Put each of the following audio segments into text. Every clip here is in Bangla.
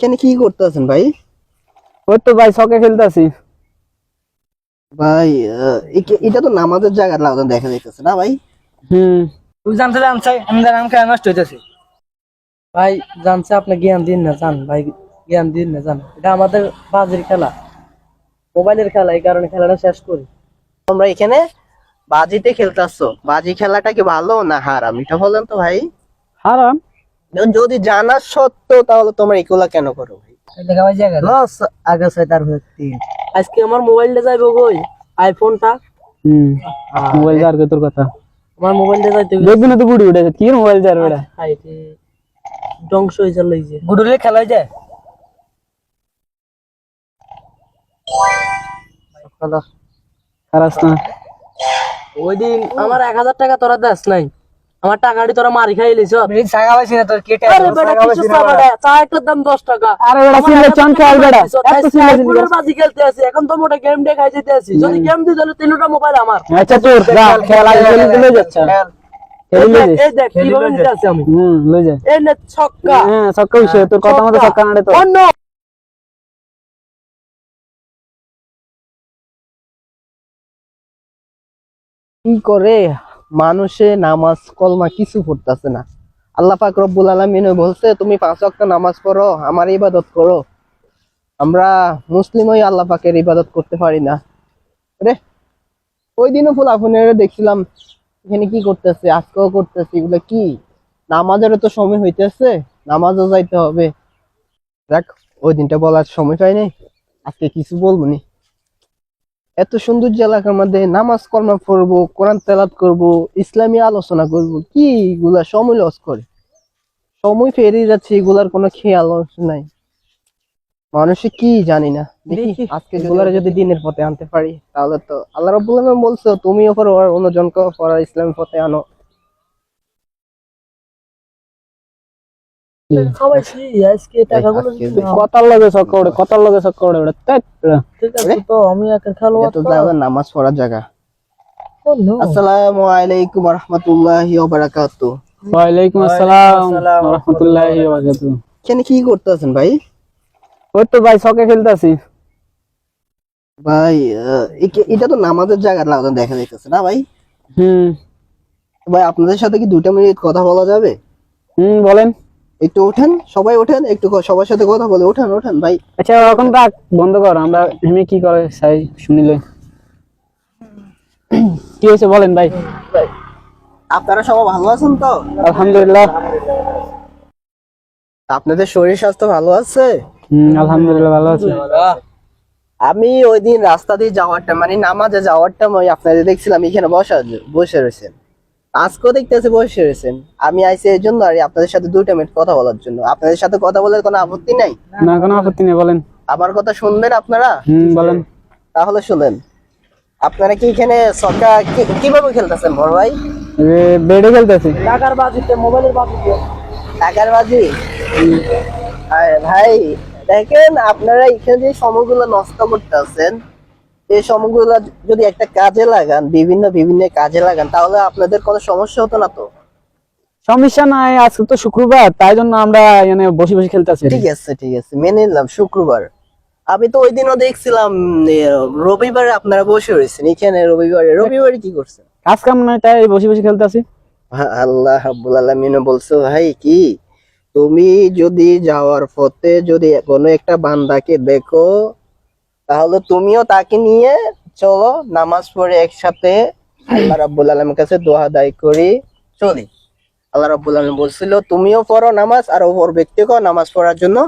এখানে কি করতেছেন ভাই? ওই তো ভাই ছকে খেলতেছি। ভাই এটা তো নামাজের জায়গা লাগানো দেখা যাইতেছে না ভাই? হুম। তুই জানতে জানছে আমাদের নাম খেয়ে নষ্ট হইতেছে। ভাই জানছে আপনি জ্ঞান দিন না জান ভাই জ্ঞান দিন না জান। এটা আমাদের বাজের খেলা। মোবাইলের খেলা এই কারণে খেলাটা শেষ করি। তোমরা এখানে বাজিতে খেলতেছো। বাজি খেলাটা কি ভালো না হারাম? এটা বলেন তো ভাই। হারাম। যদি জানা সত্ত্বেও তাহলে তোমরা এগুলা কেন করো ভাই? লস আগে তার আজকে আমার মোবাইলটা যাইবো কই? আইফোনটা হুম। মোবাইল যার কে তোর কথা? আমার মোবাইলটা যাইতে দেখবি তো বুড়ি উঠেছে কি মোবাইল যার বেড়া? হাই রে। ধ্বংস হয়ে চলে যে। গুডুলে খেলা হয়ে যায় না। ওই দিন আমার এক হাজার টাকা তোরা দেস নাই। আমার টাকাটি তোরা মারি খাই লিছ টাকা পাইছি না তোর কেটে আরে বেটা কিছু চাবা চা একটার দাম 10 টাকা। আরে বেটা সিলে চন খেয়াল বেড়া এত সিলে ফুলের বাজি খেলতে আছি এখন তো মোটা গেম ডে খাই যেতে আছি যদি গেম তাহলে তিনটা মোবাইল আমার। আচ্ছা তোর যা খেলা খেলে দিলে যাচ্ছে খেলে এই লই দেখ, এই দেখ কীভাবে নিতে আছি আমি। হুম লই যা। এই নে ছক্কা। হ্যাঁ ছক্কা বিষয় তোর কথা মতো ছক্কা। নাড়ে তো। অন্য। কি করে? মানুষে নামাজ কলমা কিছু পড়তেছে না। আল্লাহ পাক রব্বুল আলামিন বলছে, তুমি পাঁচ ওয়াক্ত নামাজ পড়ো, আমার ইবাদত করো। আমরা মুসলিম হই আল্লাহ পাকের ইবাদত করতে পারি না। রে ওই দিনও ফুলাফুনের দেখছিলাম, এখানে কি করতেছে, আজকেও করতেছে, এগুলো কি? নামাজেরও তো সময় হইতেছে, নামাজও যাইতে হবে। দেখ ওই দিনটা বলার সময় পাই নাই, আজকে কিছু বলব নি। এত সুন্দর এলাকার মধ্যে নামাজ কলমা পড়ব কোরআন তেলাত করব ইসলামী আলোচনা করব কি এগুলা সময় লস করে? সময় ফেরিয়ে যাচ্ছে এগুলার কোনো খেয়াল নাই। মানুষে কি জানি না। দেখি আজকে গুলারে যদি দিনের পথে আনতে পারি তাহলে তো আল্লাহ রবুল্লাহ বলছো তুমি ওপর অন্যজনকে ওপর পড়া ইসলামী পথে আনো। নামাজ পড়ার জায়গা। আসসালামু আলাইকুম রহমতুল্লাহি ওয়ালাইকুম আসসালাম রাহমাতুল্লাহি ওয়া কি করতেছেন ভাই? ওই তো ভাই সকে খেলতেছি। ভাই এটা তো নামাজের জায়গা লাগানো দেখা যাইতেছে না ভাই? হুম। ভাই আপনাদের সাথে কি দুইটা মিনিট কথা বলা যাবে? হুম বলেন। একটু ওঠেন সবাই ওঠেন একটু সবার সাথে কথা বলে ওঠেন ওঠেন ভাই। আচ্ছা এখন রাখ বন্ধ কর আমরা হেমে কি করে চাই শুনি লই। কি হয়েছে বলেন ভাই। আপনারা সবাই ভালো আছেন তো? আলহামদুলিল্লাহ। আপনাদের শরীর স্বাস্থ্য ভালো আছে? হুম আলহামদুলিল্লাহ ভালো আছে। আমি ওই দিন রাস্তা দিয়ে যাওয়ারটা মানে নামাজে যাওয়ারটা আমি আপনাদের দেখছিলাম এখানে বসা বসে রয়েছেন। আজকেও দেখতেছে বসে রয়েছেন। আমি আইসি এই জন্য আর আপনাদের সাথে দুইটা মিনিট কথা বলার জন্য। আপনাদের সাথে কথা বলার কোনো আপত্তি নাই? না কোনো আপত্তি নেই বলেন। আমার কথা শুনবেন আপনারা? হুম বলেন। তাহলে শুনেন। আপনারা কি এখানে সকা কীভাবে খেলতেছেন বড় ভাই? এ, বেডে খেলতেছি। টাকার বাজিতে মোবাইলের বাজিতে। টাকার বাজি? আরে ভাই দেখেন আপনারা এখানে যে সময়গুলো নষ্ট করতেছেন এই সময়গুলো যদি একটা কাজে লাগান বিভিন্ন বিভিন্ন কাজে লাগান তাহলে আপনাদের কোনো সমস্যা হতো না তো? সমস্যা নাই আজকে তো শুক্রবার তাই জন্য আমরা এখানে বসে বসে খেলতেছি। ঠিক আছে ঠিক আছে মেনে নিলাম শুক্রবার। আমি তো ওই দিনও দেখছিলাম রবিবারে আপনারা বসে রয়েছেন এখানে রবিবারে রবিবারে কি করছেন? কাজ কাম নাই তাই বসে বসে খেলতেছি। আল্লাহ হাব্বুল আলামিন বলছো ভাই কি? তুমি যদি যাওয়ার পথে যদি কোনো একটা বান্দাকে দেখো তাহলে তুমিও তাকে নিয়ে চলো নামাজ পড়ে একসাথে। আল্লাহ রাব্বুল আলামিনের কাছে দোয়া আদায় করি। চলি। আল্লাহ রাব্বুল আলামিন বলছিল তুমিও পড়ো নামাজ আর ওপর ব্যক্তিকেও নামাজ পড়ার জন্য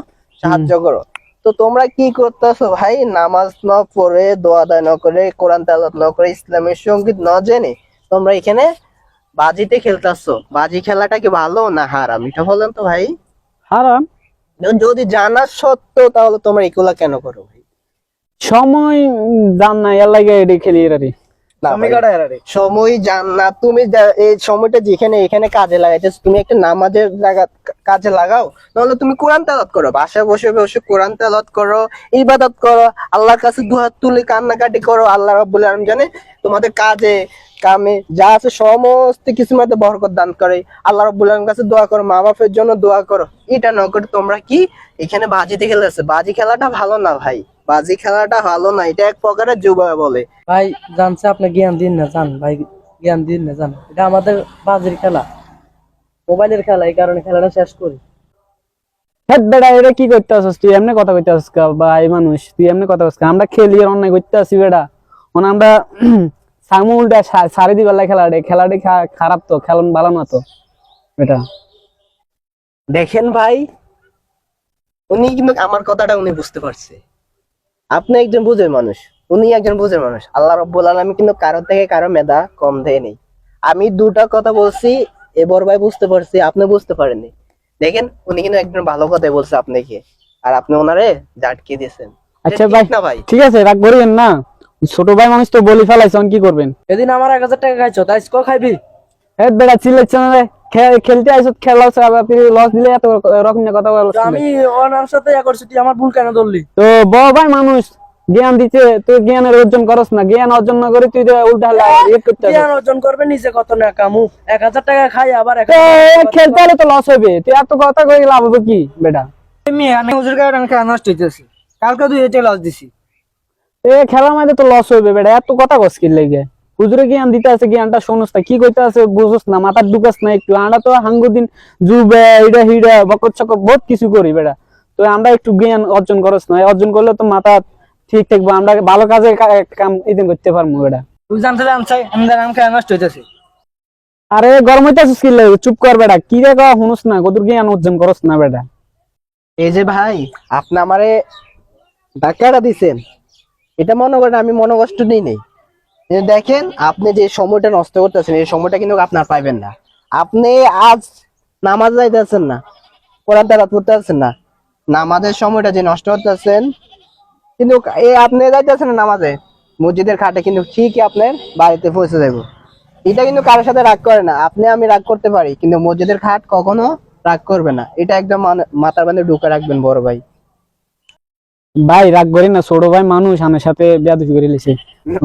সাহায্য করো। তো তোমরা কি করতেছো ভাই? নামাজ না পড়ে দোয়া আদায় না করে কোরআন তেলাওয়াত না করে ইসলামের সংগীত না জেনে তোমরা এখানে বাজিতে খেলতেছো। বাজি খেলাটা কি ভালো না হারাম? এটা বলেন তো ভাই। হারাম। যদি জানা সত্ত্বেও তাহলে তোমরা এগুলা কেন করো ভাই? সময় জান না এর লাগে এডি খেলি এরারি সময় জান না তুমি এই সময়টা যেখানে এখানে কাজে লাগাইতেছ তুমি একটা নামাজের জায়গা কাজে লাগাও নাহলে তুমি কোরআন তেলাত করো বাসায় বসে বসে কোরআন তেলাত করো ইবাদত করো আল্লাহর কাছে দুহাত তুলে কান্নাকাটি করো আল্লাহ রাব্বুল আলামিন জানে তোমাদের কাজে কামে যা আছে সমস্ত কিছু মধ্যে বরকত দান করে। আল্লাহ রাব্বুল আলামিনের কাছে দোয়া করো মা বাপের জন্য দোয়া করো। এটা না করে তোমরা কি এখানে বাজিতে খেলেছে বাজি খেলাটা ভালো না ভাই। বাজি খেলাটা ভালো না এটা এক প্রকারের যুবা বলে। ভাই জানছে আপনি জ্ঞান দিন না জান ভাই জ্ঞান দিন না জান। এটা আমাদের বাজির খেলা মোবাইলের খেলা এই কারণে খেলাটা শেষ করি। হেড বেটা এটা কি করতে আসছিস তুই এমনি কথা কইতে আসছিস ভাই মানুষ তুই এমনি কথা কইছিস আমরা খেলি আর অন্যায় করতে আসি বেটা মানে আমরা সামু উল্টা সারি দিবার লাগে খেলাটা। খেলাটা খারাপ তো খেলন ভালো না তো এটা দেখেন ভাই উনি কিন্তু আমার কথাটা উনি বুঝতে পারছে। আপনি একজন বুঝের মানুষ উনি একজন বুঝের মানুষ। আল্লাহ রব্বুল আলমী কিন্তু কারও থেকে কারও মেধা কম দেয় নেই। আমি দুটা কথা বলছি এ বড় ভাই বুঝতে পারছি আপনি বুঝতে পারেননি। দেখেন উনি কিন্তু একজন ভালো কথাই বলছে আপনাকে। আর আপনি ওনারে জাটকে দিয়েছেন। আচ্ছা ভাই ঠিক না ভাই? ঠিক আছে রাগ করিবেন না। ছোট ভাই মানুষ তো বলি ফেলাইছেন কি করবেন? এদিন আমার এক হাজার টাকা খাইছো তাই ক খাইবি? হেড বেটা চিল্লাচ্ছে না রে। খেলতে আইসো খেলা লস দিলে এত রকম কথা বলো আমি ওনার সাথে ইয়া করছি তুই আমার ভুল কেন ধরলি? তো বড় ভাই মানুষ জ্ঞান দিচ্ছে তুই জ্ঞানের অর্জন করস না জ্ঞান অর্জন না করে তুই উল্টা ইয়ে করতে জ্ঞান অর্জন করবে নিজে কত না কামু। এক হাজার টাকা খাই আবার খেলতে হলে তো লস হবে তুই এত কথা কই লাভ হবে কি বেটা? আমি হুজুর কারণে আমি খেলা নষ্ট হইতেছি। কালকে তুই এটা লস দিছি। এ খেলার মধ্যে তো লস হইবে বেটা। এত কথা কস কি লেগে? হুজুরে জ্ঞান দিতে আছে জ্ঞানটা শোনস না। কি কইতে আছে বুঝস না মাথার ঢুকাস না একটু। আমরা তো হাঙ্গু দিন জুবে ইডা হিডা বকর চকর বহুত কিছু করি বেটা তো আমরা একটু জ্ঞান অর্জন করস না। অর্জন করলে তো মাথা ঠিক থাকব। আমরা ভালো কাজে কাম ইদিন করতে পারব বেটা তুই জানতে জানছে আমি আমি খেলা নষ্ট হইতেছি? আরে গরম হইতেছিস কি লেগে? চুপ কর বেটা কি রে কও শুনস না কদুর জ্ঞান অর্জন করস না বেটা এই যে ভাই আপনি আমারে ধাক্কাটা দিছেন। এটা মনে করেন আমি মনোকষ্ট নিই নেই। যে দেখেন, আপনি যে সময়টা নষ্ট করতেছেন, এই সময়টা কিন্তু আপনার পাইবেন না। আপনি আজ নামাজ যাইতেছেন না, কোরআন তেলাওয়াত করতেছেন না, নামাজের সময়টা যে নষ্ট করতেছেন, কিন্তু এ আপনি যাইতেছেন না নামাজে, মসজিদের খাটে কিন্তু ঠিকই আপনার বাড়িতে পৌঁছে যাব এটা কিন্তু কারোর সাথে রাগ করে না, আপনি আমি রাগ করতে পারি, কিন্তু মসজিদের খাট কখনো রাগ করবে না। এটা একদম মাথার বান্ধে ঢুকে রাখবেন বড় ভাই। ভাই রাগ করি না ছোট ভাই মানুষ আমার সাথে বেয়াদবি করে লিছে।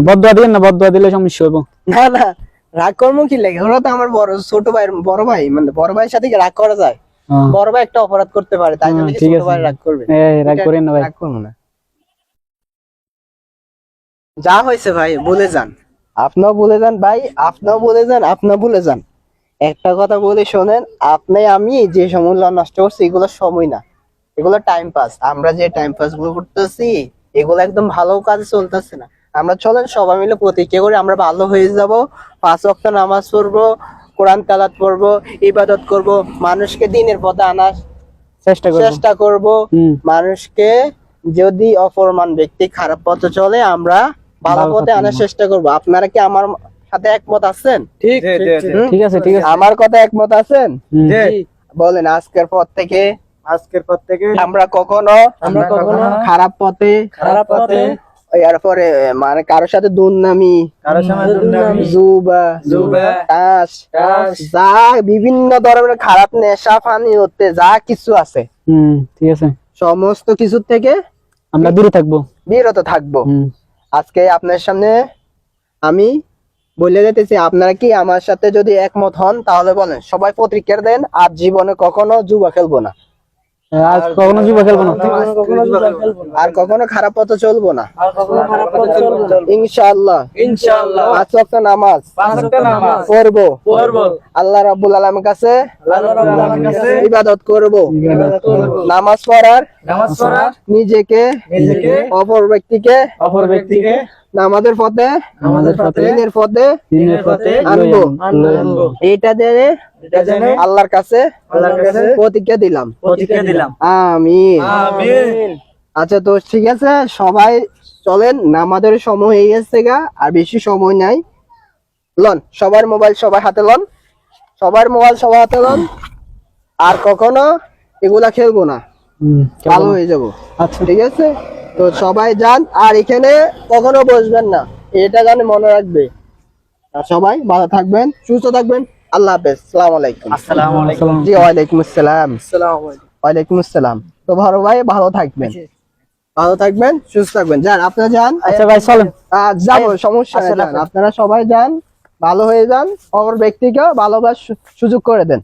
বদুয়া দিলেন না বদুয়া দিলে সমস্যা হইব। না না রাগ কর্ম কি লাগে? ওরা তো আমার বড় ছোট ভাই বড় ভাই মানে বড় ভাইয়ের সাথে কি রাগ করা যায়? হ্যাঁ। বড় ভাই একটা অপরাধ করতে পারে তাই জন্য কি ঠিক ছোট ভাই রাগ করবে? এই রাগ করেন না ভাই। রাগ করব না। যা হয়েছে ভাই বলে যান। আপনিও বলে যান ভাই আপনিও বলে যান আপনিও বলে যান। একটা কথা বলে শোনেন আপনি আমি যে সময়গুলো নষ্ট করছি এগুলো সময় না। এগুলো টাইম পাস আমরা যে টাইম পাসগুলো করতেছি এগুলো একদম ভালো কাজে চলতেছে না। আমরা চলেন সবাই মিলে প্রতিজ্ঞা করে আমরা ভালো হয়ে যাব। পাঁচ ওয়াক্ত নামাজ পড়ব কোরআন তালাত পড়ব ইবাদত করব মানুষকে দিনের পথে আনার চেষ্টা করব। চেষ্টা করব। মানুষকে যদি অপরমান ব্যক্তি খারাপ পথে চলে আমরা ভালো পথে আনার চেষ্টা করব। আপনারা কি আমার সাথে একমত আছেন? ঠিক? ঠিক আছে ঠিক আছে। আমার কথা একমত আছেন? বলেন আজকের পর থেকে আজকের পর থেকে আমরা কখনো আমরা কখনো খারাপ পথে খারাপ পথে এরপরে মানে কারোর সাথে দুর্নামি জুবা জুবা, তাস যা বিভিন্ন ধরনের খারাপ নেশা ফানি হতে যা কিছু আছে। হুম ঠিক আছে। সমস্ত কিছু থেকে আমরা দূরে থাকব। বিরত থাকব। আজকে আপনার সামনে আমি বলে যেতেছি আপনারা কি আমার সাথে যদি একমত হন তাহলে বলেন সবাই প্রতিক্রিয়া দেন আর জীবনে কখনো জুয়া খেলব না। কখনো খেলব না। আর কখনো খারাপ পথে চলবো না। আর কখনো খারাপ পথে চলবো না। ইনশাআল্লাহ। ইনশাআল্লাহ। পাঁচ ওয়াক্ত নামাজ। পাঁচ পড়ব। পড়ব। আল্লাহ রাব্বুল আলামিনের কাছে আল্লাহ রাব্বুল আলামিনের কাছে ইবাদত করব। নামাজ পড়ার নামাজ পড়া নিজেকে নিজেকে অপর ব্যক্তিকে অপর ব্যক্তিকে নামাজের পথে? নামাজের পথে দিনের পথে? দিনের পথে আনব। এটা জেনে আল্লাহর কাছে আল্লাহর কাছে প্রতিজ্ঞা দিলাম। প্রতিজ্ঞা দিলাম। আমিন। আমিন। আচ্ছা তো ঠিক আছে সবাই চলেন নামাজের সময় হয়ে গেছে গা আর বেশি সময় নাই। লন সবার মোবাইল সবার হাতে লন। সবার মোবাইল সবার হাতে লন। আর কখনো এগুলা খেলব না। হুম ভালো হয়ে যাব। আচ্ছা। ঠিক আছে? তো সবাই যান আর এখানে কখনো বসবেন না। এটা জানে মনে রাখবে। আর সবাই ভালো থাকবেন সুস্থ থাকবেন। আল্লাহ হাফেজ। সালাম আলাইকুম। আসসালামু আলাইকুম। জি ওয়ালাইকুম আসসালাম। আসসালামু আলাইকুম। ওয়ালাইকুম আসসালাম। তো ভালো ভাই ভালো থাকবেন। ভালো থাকবেন সুস্থ থাকবেন। যান আপনারা যান। আচ্ছা ভাই চলেন। যাব সমস্যা নেই আপনারা। সবাই যান ভালো হয়ে যান। অপর ব্যক্তিকে ভালোবাস সুযোগ করে দেন।